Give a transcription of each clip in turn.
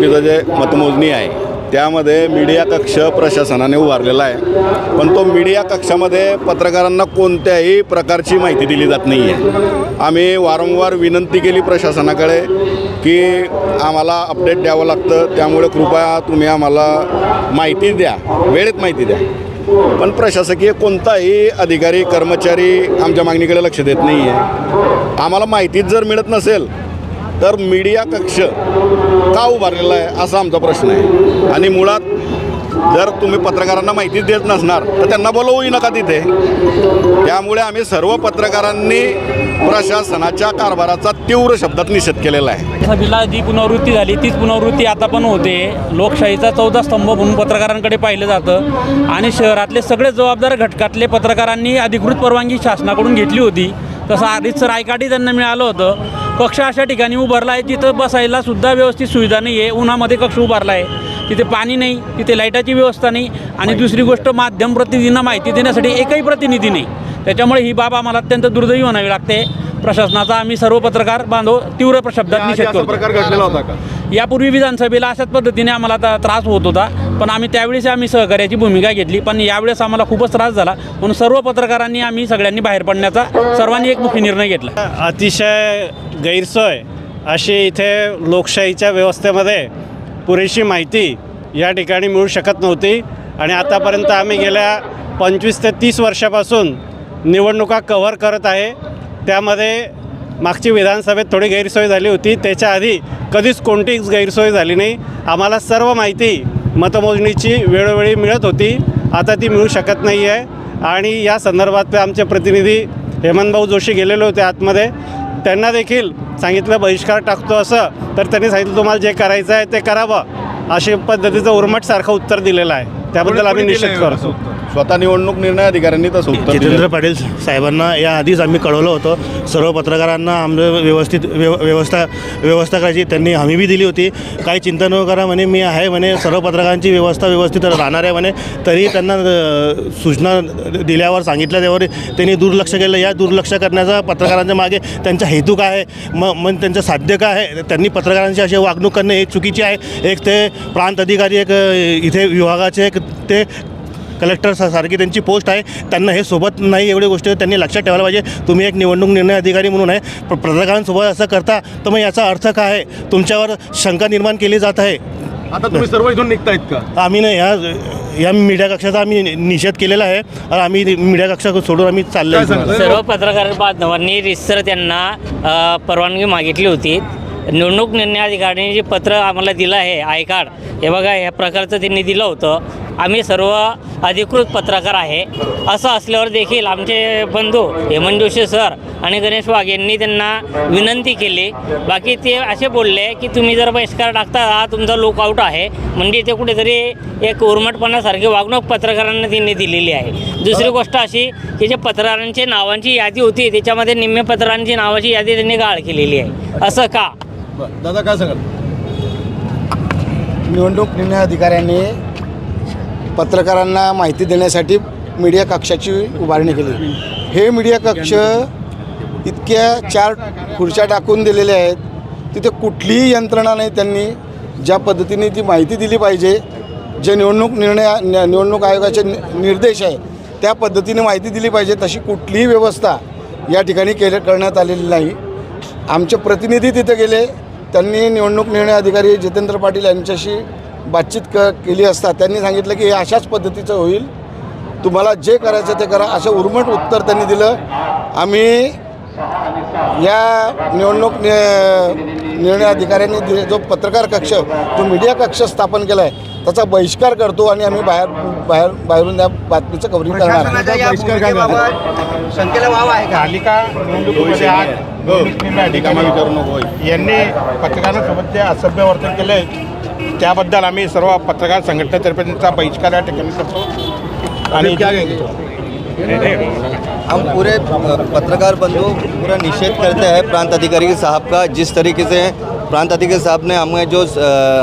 निवडणुकीचं जे मतमोजणी आहे त्यामध्ये मीडिया कक्ष प्रशासनाने उभारलेला आहे. पण तो मीडिया कक्षामध्ये पत्रकारांना कोणत्याही प्रकारची माहिती दिली जात नाही आहे आम्ही वारंवार विनंती केली प्रशासनाकडे की आम्हाला अपडेट द्यावं लागतं. त्यामुळे कृपया तुम्ही आम्हाला माहिती द्या वेळेत माहिती द्या. पण प्रशासकीय कोणताही अधिकारी कर्मचारी आमच्या मागणीकडे लक्ष देत नाही आहे आम्हाला माहितीच जर मिळत नसेल तर मीडिया कक्ष का उभारलेला आहे असा आमचा प्रश्न आहे. आणि मुळात जर तुम्ही पत्रकारांना माहितीच देत नसणार तर त्यांना बोलवूही नका तिथे. त्यामुळे आम्ही सर्व पत्रकारांनी प्रशासनाच्या कारभाराचा तीव्र शब्दात निषेध केलेला आहे. सभेला जी पुनरावृत्ती झाली तीच पुनरावृत्ती आता पण होते. लोकशाहीचा चौदा स्तंभ म्हणून पत्रकारांकडे पाहिलं जातं. आणि शहरातले सगळे जबाबदार घटकातले पत्रकारांनी अधिकृत परवानगी शासनाकडून घेतली होती. तसं आधीच आयकार्डही त्यांना मिळालं होतं. कक्ष अशा ठिकाणी उभारला आहे. जिथं बसायला सुद्धा व्यवस्थित सुविधा नाही आहे उन्हामध्ये कक्ष उभारला आहे. तिथे पाणी नाही तिथे लाईटाची व्यवस्था नाही आणि दुसरी गोष्ट माध्यम प्रतिनिधींना माहिती देण्यासाठी एकही प्रतिनिधी नाही. त्याच्यामुळे ही बाब आम्हाला अत्यंत दुर्दैवी म्हणावी लागते. प्रशासनाचा आम्ही सर्व पत्रकार बांधव तीव्र शब्दात निषेध करतो यापूर्वी विधानसभेला अशाच पद्धतीने आम्हाला आता त्रास होत होता. पण आम्ही त्यावेळेस आम्ही सहकार्याची भूमिका घेतली पण यावेळेस आम्हाला खूपच त्रास झाला. म्हणून सर्व पत्रकारांनी आम्ही सगळ्यांनी बाहेर पडण्याचा सर्वांनी एकमुखी निर्णय घेतला. अतिशय गैरसोय अशी इथे लोकशाहीच्या व्यवस्थेमध्ये पुरेशी माहिती या ठिकाणी मिळू शकत नव्हती. आणि आतापर्यंत आम्ही गेल्या पंचवीस ते तीस वर्षापासून निवडणुका कव्हर करत आहे. त्यामध्ये मागची विधानसभेत थोडी गैरसोय झाली होती. त्याच्या आधी कधीच कोणतीच गैरसोय झाली नाही. आम्हाला सर्व माहिती मतमोजणीची वेळोवेळी मिळत होती. आता ती मिळू शकत नाही आहे. आणि या संदर्भात आमचे प्रतिनिधी हेमंतभाऊ जोशी गेलेले होते आतमध्ये. त्यांना देखील सांगितलं बहिष्कार टाकतो असं. तर त्यांनी सांगितलं तुम्हाला जे करायचं आहे ते करावं. अशी पद्धतीचं उर्मटसारखं उत्तर दिलेलं आहे. त्याबद्दल आम्ही निषेध करतो. स्वतः निवडणूक निर्णय अधिकाऱ्यांनी तसं उत्तर जितेंद्र दिलं पाटील साहेबांना या आधीच आम्ही कळवलं होतं. सर्व पत्रकारांना आमचं व्यवस्थित व्यव व्यवस्था व्यवस्था करायची. त्यांनी हमी बी दिली होती. काही चिंता न करा म्हणे मी आहे म्हणे. सर्व पत्रकारांची व्यवस्था व्यवस्थित राहणार आहे म्हणे. तरी त्यांना अ, सूचना दिल्यावर सांगितल्या त्यावर त्यांनी दुर्लक्ष केलं. या दुर्लक्ष करण्याचा पत्रकारांच्या मागे त्यांचा हेतू काय आहे? मग मग त्यांचं साध्य काय आहे? त्यांनी पत्रकारांची अशी वागणूक करणे हे चुकीची आहे. एक ते प्रांत अधिकारी एक अ, इथे विभागाचे एक ते कलेक्टर सा- सारखी त्यांची पोस्ट आहे. त्यांना हे सोबत नाही एवढी गोष्ट त्यांनी लक्षात ठेवायला पाहिजे. तुम्ही एक निवडणूक निर्णय अधिकारी म्हणून आहे. प- पत्रकारांसोबत असं करता तर मग याचा अर्थ काय आहे? तुमच्यावर शंका निर्माण केली जात आहे. आता तुम्ही सर्व इथून निघतायत का? आम्ही ना या या मीडिया कक्षाचा आम्ही नि- निषेध केलेला आहे. आणि आम्ही मीडिया कक्षा सोडून आम्ही चाललो? सर्व पत्रकार बांधवांनी रिसर त्यांना परवानगी मागितली होती. निवडणूक निर्णय अधिकाऱ्यांनी जे पत्र आम्हाला दिलं आहे आय कार्ड हे बघा ह्या प्रकारचं त्यांनी दिलं होतं. आम्ही सर्व अधिकृत पत्रकार आहे. असं असल्यावर देखील आमचे बंधू हेमंत जोशी सर आणि गणेश वाघ यांनी त्यांना विनंती केली. बाकी ते असे बोलले की तुम्ही जर बहिष्कार टाकता हा तुमचा लुकआउट आहे. म्हणजे ते कुठेतरी एक उर्मटपणासारखी वागणूक पत्रकारांना त्यांनी दिलेली आहे. दुसरी गोष्ट अशी की जे पत्रकारांची नावांची यादी होती त्याच्यामध्ये निम्मे पत्रकारांची नावाची यादी त्यांनी गाळ केलेली आहे. असं का. दादा काय सांगाल? निवडणूक निर्णय अधिकाऱ्यांनी पत्रकारांना माहिती देण्यासाठी मीडिया कक्षाची उभारणी केली. हे मीडिया कक्ष इतक्या चार खुर्च्या टाकून दिलेल्या आहेत. तिथे कुठलीही यंत्रणा नाही त्यांनी. ज्या पद्धतीने ती माहिती दिली पाहिजे जे निवडणूक निर्णय न- निवडणूक आयोगाचे नि- निर्देश आहे त्या पद्धतीने माहिती दिली पाहिजे. तशी कुठलीही व्यवस्था या ठिकाणी केले करण्यात आलेली नाही. आमचे प्रतिनिधी तिथे गेले. त्यांनी निवडणूक निर्णय अधिकारी जितेंद्र पाटील यांच्याशी बातचीत क केली असता त्यांनी सांगितलं की हे अशाच पद्धतीचं होईल. तुम्हाला जे करायचं ते करा. असं उर्मट उत्तर त्यांनी दिलं. आम्ही या निवडणूक नि- निर्णय अधिकाऱ्यांनी दिले. जो पत्रकार कक्ष जो मीडिया कक्ष स्थापन केला आहे त्याचा बहिष्कार करतो आणि आम्ही बाहेर बाहेर बाहेरून त्या बातमीचं कव्हरिंग करणार पालिका निवडणुकीमध्ये होय. यांनी पत्रकारांसोबत जे असभ्य वर्तन केले त्याबद्दल आम्ही सर्व पत्रकार संघटनेतर्फे त्यांचा बहिष्कार या ठिकाणी करतो. आणि हम पूरे पत्रकार बंधु पूरा निषेध करते हैं प्रांत अधिकारी साहब का जिस तरीके से प्रांत अधिकारी साहब ने हमें जो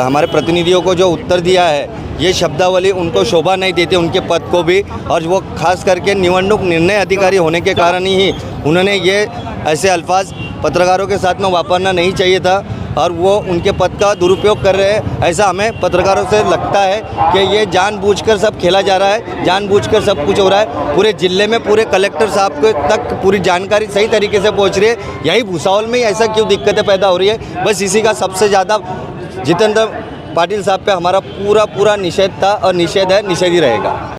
हमारे प्रतिनिधियों को जो उत्तर दिया है ये शब्दावली उनको शोभा नहीं देती उनके पद को भी और वो खास करके निवडणूक निर्णय अधिकारी होने के कारण ही उन्होंने ये ऐसे अल्फाज पत्रकारों के साथ में वापरना नहीं चाहिए था। और वो उनके पद का दुरुपयोग कर रहे हैं। ऐसा हमें पत्रकारों से लगता है कि ये जानबूझकर सब खेला जा रहा है, जानबूझकर सब कुछ हो रहा है। पूरे ज़िले में पूरे कलेक्टर साहब के तक पूरी जानकारी सही तरीके से पहुँच रही है। यही भूसावल में ही ऐसा क्यों दिक्कतें पैदा हो रही है? बस इसी का सबसे ज़्यादा जितेंद्र पाटिल साहब पे हमारा पूरा पूरा निषेध था और निषेध है, निषेध ही रहेगा।